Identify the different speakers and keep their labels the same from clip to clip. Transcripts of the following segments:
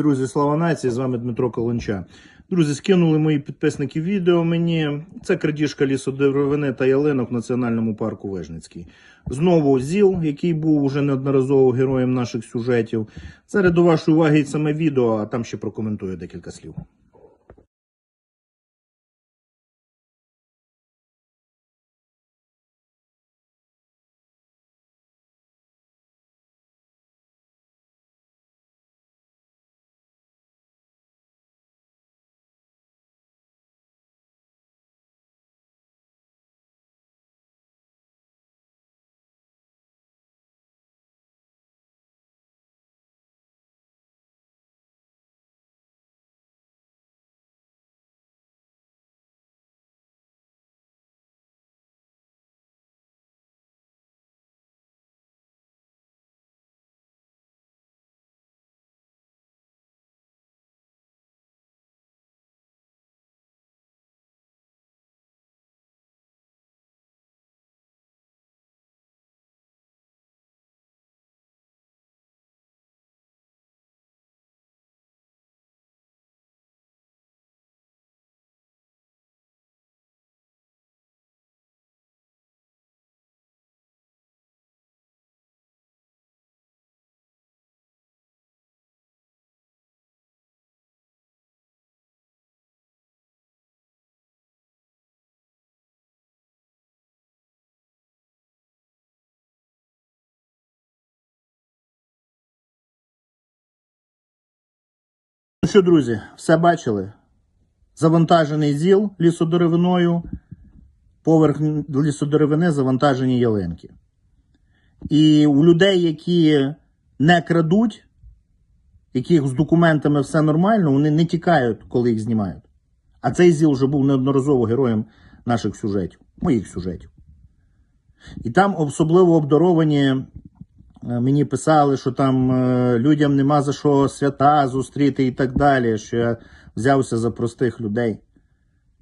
Speaker 1: Друзі, слава нації! З вами Дмитро Колонча. Друзі, скинули мої підписники відео мені. Це крадіжка лісодеревини та ялинок в національному парку Вижницький. Знову ЗІЛ, який був уже неодноразово героєм наших сюжетів. Це до вашої уваги і саме відео, а там ще прокоментую декілька слів. Ну що, друзі, все бачили? Завантажений ЗІЛ лісодеревиною, поверх лісодеревини завантажені ялинки. І у людей, які не крадуть, яких з документами все нормально, вони не тікають, коли їх знімають. А цей ЗІЛ вже був неодноразово героєм наших сюжетів, моїх сюжетів. І там особливо обдаровані мені писали, що там е, людям нема за що свята зустріти і так далі, що я взявся за простих людей.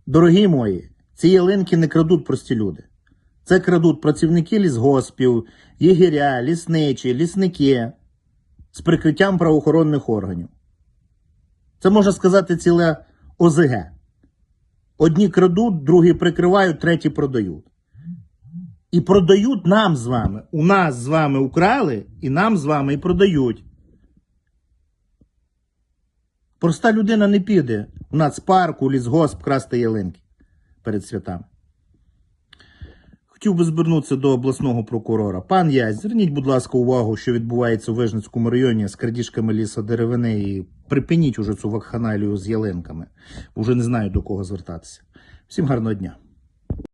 Speaker 1: Дорогі мої, ці ялинки не крадуть прості люди. Це крадуть працівники лісгоспів, єгеря, лісничі, лісники з прикриттям правоохоронних органів. Це можна сказати ціле ОЗГ. Одні крадуть, другі прикривають, треті продають. І продають нам з вами. У нас з вами украли, і нам з вами і продають. Проста людина не піде у нацпарку, лісгосп красти ялинки перед святами. Хотів би звернутися до обласного прокурора. Пан Язь, зверніть, будь ласка, увагу, що відбувається у Вижницькому районі з крадіжками лісодеревини і припиніть уже цю вакханалію з ялинками. Уже не знаю до кого звертатися. Всім гарного дня.